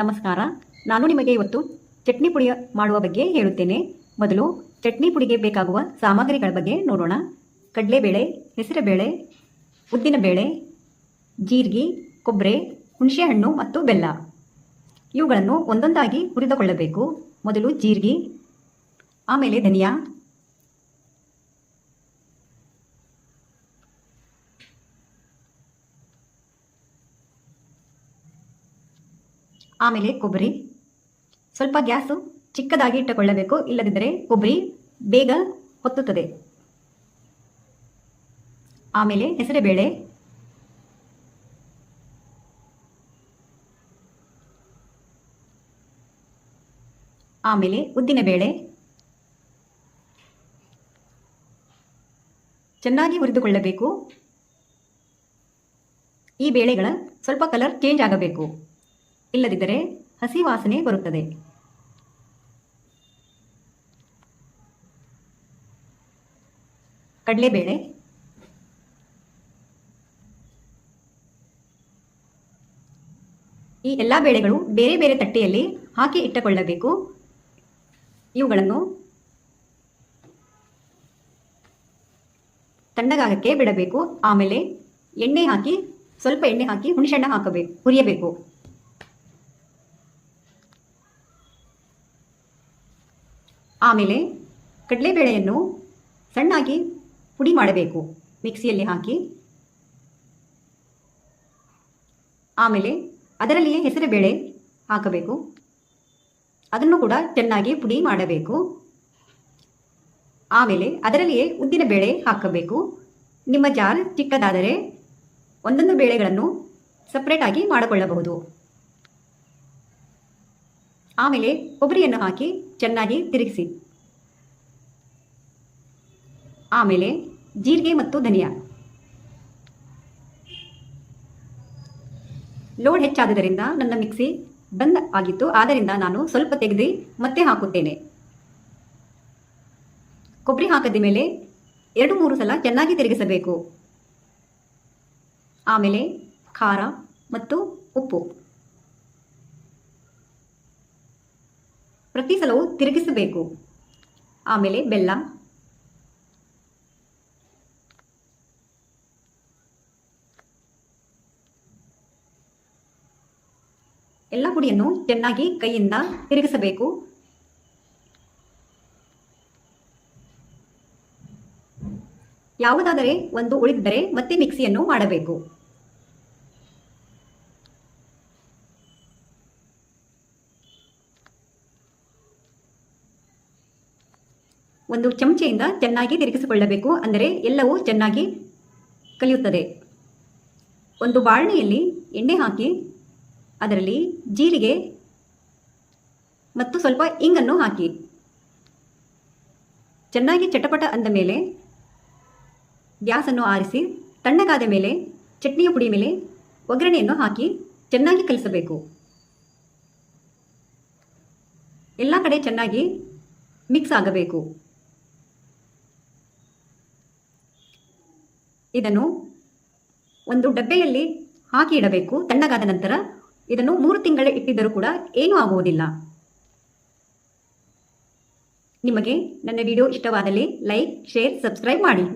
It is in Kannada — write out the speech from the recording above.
ನಮಸ್ಕಾರ. ನಾನು ನಿಮಗೆ ಇವತ್ತು ಚಟ್ನಿ ಪುಡಿ ಮಾಡುವ ಬಗ್ಗೆ ಹೇಳುತ್ತೇನೆ. ಮೊದಲು ಚಟ್ನಿ ಪುಡಿಗೆ ಬೇಕಾಗುವ ಸಾಮಗ್ರಿಗಳ ಬಗ್ಗೆ ನೋಡೋಣ. ಕಡಲೆಬೇಳೆ, ಹೆಸರುಬೇಳೆ, ಉದ್ದಿನಬೇಳೆ, ಜೀರಿಗೆ ಕೊಬ್ಬರಿ ಹುಣಸೆಹಣ್ಣು ಮತ್ತು ಬೆಲ್ಲ. ಇವುಗಳನ್ನು ಒಂದೊಂದಾಗಿ ಹುರಿದುಕೊಳ್ಳಬೇಕು. ಮೊದಲು ಜೀರಿಗೆ, ಆಮೇಲೆ ಧನಿಯಾ ಆಮೇಲೆ ಕೊಬ್ಬರಿ. ಸ್ವಲ್ಪ ಗ್ಯಾಸು ಚಿಕ್ಕದಾಗಿ ಇಟ್ಟುಕೊಳ್ಳಬೇಕು. ಇಲ್ಲದಿದ್ದರೆ ಕೊಬ್ಬರಿ ಬೇಗ ಹೊತ್ತುತ್ತದೆ. ಆಮೇಲೆ ಹೆಸರುಬೇಳೆ. ಆಮೇಲೆ ಉದ್ದಿನಬೇಳೆ. ಚೆನ್ನಾಗಿ ಹುರಿದುಕೊಳ್ಳಬೇಕು. ಈ ಬೇಳೆಗಳ ಸ್ವಲ್ಪ ಕಲರ್ ಚೇಂಜ್ ಆಗಬೇಕು. ಇಲ್ಲದಿದ್ದರೆ ಹಸಿ ವಾಸನೆ ಬರುತ್ತದೆ. ಕಡಲೆಬೇಳೆ. ಈ ಎಲ್ಲ ಬೇಳೆಗಳು ಬೇರೆ ಬೇರೆ ತಟ್ಟೆಯಲ್ಲಿ ಹಾಕಿ ಇಟ್ಟುಕೊಳ್ಳಬೇಕು. ಇವುಗಳನ್ನು ತಣ್ಣಗಾಗಕ್ಕೆ ಬಿಡಬೇಕು. ಆಮೇಲೆ ಎಣ್ಣೆ ಹಾಕಿ, ಸ್ವಲ್ಪ ಎಣ್ಣೆ ಹಾಕಿ, ಹುಣಸೆಹಣ್ಣ ಹಾಕಬೇಕು, ಹುರಿಯಬೇಕು. ಆಮೇಲೆ ಕಡಲೆಬೇಳೆಯನ್ನು ಸಣ್ಣಾಗಿ ಪುಡಿ ಮಾಡಬೇಕು. ಮಿಕ್ಸಿಯಲ್ಲಿ ಹಾಕಿ. ಆಮೇಲೆ ಅದರಲ್ಲಿಯೇ ಹೆಸರುಬೇಳೆ ಹಾಕಬೇಕು. ಅದನ್ನು ಕೂಡ ಚೆನ್ನಾಗಿ ಪುಡಿ ಮಾಡಬೇಕು. ಆಮೇಲೆ ಅದರಲ್ಲಿಯೇ ಉದ್ದಿನ ಬೇಳೆ ಹಾಕಬೇಕು. ನಿಮ್ಮ ಜಾರ್ ಚಿಕ್ಕದಾದರೆ ಒಂದೊಂದು ಬೇಳೆಗಳನ್ನು ಸಪ್ರೇಟಾಗಿ ಮಾಡಿಕೊಳ್ಳಬಹುದು. ಆಮೇಲೆ ಕೊಬ್ಬರಿಯನ್ನು ಹಾಕಿ ಚೆನ್ನಾಗಿ ತಿರುಗಿಸಿ. ಆಮೇಲೆ ಜೀರಿಗೆ ಮತ್ತು ಧನಿಯಾ. ಲೋಡ್ ಹೆಚ್ಚಾದ್ದರಿಂದ ನನ್ನ ಮಿಕ್ಸಿ ಬಂದ್ ಆಗಿತ್ತು. ಆದ್ದರಿಂದ ನಾನು ಸ್ವಲ್ಪ ತೆಗೆದು ಮತ್ತೆ ಹಾಕುತ್ತೇನೆ. ಕೊಬ್ಬರಿ ಹಾಕದ ಮೇಲೆ ಎರಡು ಮೂರು ಸಲ ಚೆನ್ನಾಗಿ ತಿರುಗಿಸಬೇಕು. ಆಮೇಲೆ ಖಾರ ಮತ್ತು ಉಪ್ಪು. ಪ್ರತಿ ಸಲವೂ ತಿರುಗಿಸಬೇಕು. ಆಮೇಲೆ ಬೆಲ್ಲ. ಎಲ್ಲ ಪುಡಿಯನ್ನು ಚೆನ್ನಾಗಿ ಕೈಯಿಂದ ತಿರುಗಿಸಬೇಕು. ಯಾವುದಾದರೆ ಒಂದು ಉಳಿದಿದ್ದರೆ ಮತ್ತೆ ಮಿಕ್ಸಿಯನ್ನು ಮಾಡಬೇಕು. ಒಂದು ಚಮಚೆಯಿಂದ ಚೆನ್ನಾಗಿ ತಿರುಗಿಸಿಕೊಳ್ಳಬೇಕು. ಅಂದರೆ ಎಲ್ಲವೂ ಚೆನ್ನಾಗಿ ಕಲಿಯುತ್ತದೆ. ಒಂದು ಬಾಣಲೆಯಲ್ಲಿ ಎಣ್ಣೆ ಹಾಕಿ ಅದರಲ್ಲಿ ಜೀರಿಗೆ ಮತ್ತು ಸ್ವಲ್ಪ ಇಂಗನ್ನು ಹಾಕಿ. ಚೆನ್ನಾಗಿ ಚಟಪಟ ಅಂದ ಮೇಲೆ ಗ್ಯಾಸನ್ನು ಆರಿಸಿ ತಣ್ಣಗಾದ ಮೇಲೆ ಚಟ್ನಿಯ ಪುಡಿ ಮೇಲೆ ಒಗ್ಗರಣೆಯನ್ನು ಹಾಕಿ ಚೆನ್ನಾಗಿ ಕಲಿಸಬೇಕು. ಎಲ್ಲ ಕಡೆ ಚೆನ್ನಾಗಿ ಮಿಕ್ಸ್ ಆಗಬೇಕು. ಇದನ್ನು ಒಂದು ಡಬ್ಬೆಯಲ್ಲಿ ಹಾಕಿ ಇಡಬೇಕು. ತಣ್ಣಗಾದ ನಂತರ ಇದನ್ನು ಮೂರು ತಿಂಗಳ ಇಟ್ಟಿದ್ದರೂ ಕೂಡ ಏನೂ ಆಗುವುದಿಲ್ಲ. ನಿಮಗೆ ನನ್ನ ವಿಡಿಯೋ ಇಷ್ಟವಾದಲ್ಲಿ ಲೈಕ್, ಶೇರ್, ಸಬ್ಸ್ಕ್ರೈಬ್ ಮಾಡಿ.